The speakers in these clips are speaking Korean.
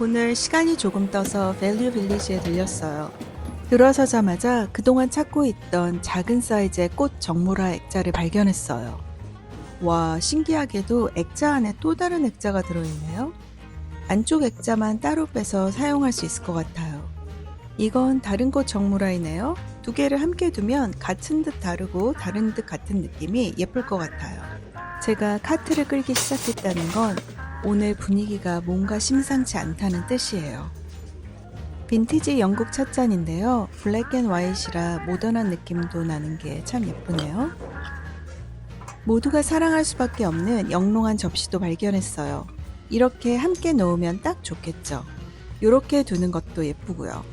오늘 시간이 조금 떠서 밸류 빌리지에 들렸어요. 들어서자마자 그동안 찾고 있던 작은 사이즈의 꽃 정모라 액자를 발견했어요. 와, 신기하게도 액자 안에 또 다른 액자가 들어있네요. 안쪽 액자만 따로 빼서 사용할 수 있을 것 같아요. 이건 다른 꽃 정모라이네요. 두 개를 함께 두면 같은 듯 다르고 다른 듯 같은 느낌이 예쁠 것 같아요. 제가 카트를 끌기 시작했다는 건 오늘 분위기가 뭔가 심상치 않다는 뜻이에요. 빈티지 영국 첫 잔인데요. 블랙 앤 화이트라 모던한 느낌도 나는 게 참 예쁘네요. 모두가 사랑할 수밖에 없는 영롱한 접시도 발견했어요. 이렇게 함께 놓으면 딱 좋겠죠. 이렇게 두는 것도 예쁘고요.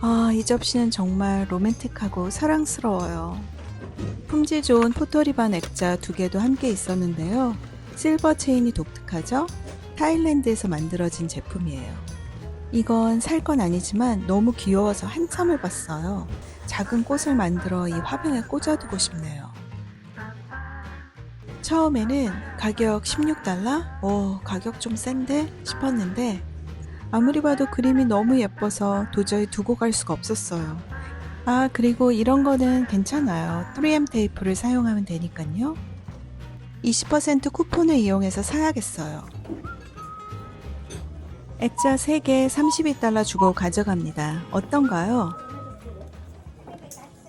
아, 이 접시는 정말 로맨틱하고 사랑스러워요. 품질 좋은 포토리반 액자 두 개도 함께 있었는데요. 실버 체인이 독특하죠? 타일랜드에서 만들어진 제품이에요. 이건 살 건 아니지만 너무 귀여워서 한참을 봤어요. 작은 꽃을 만들어 이 화병에 꽂아두고 싶네요. 처음에는 가격 16달러? 어, 가격 좀 센데? 싶었는데 아무리 봐도 그림이 너무 예뻐서 도저히 두고 갈 수가 없었어요. 아, 그리고 이런 거는 괜찮아요. 3M 테이프를 사용하면 되니까요. 20% 쿠폰을 이용해서 사야겠어요. 액자 3개 32달러 주고 가져갑니다. 어떤가요?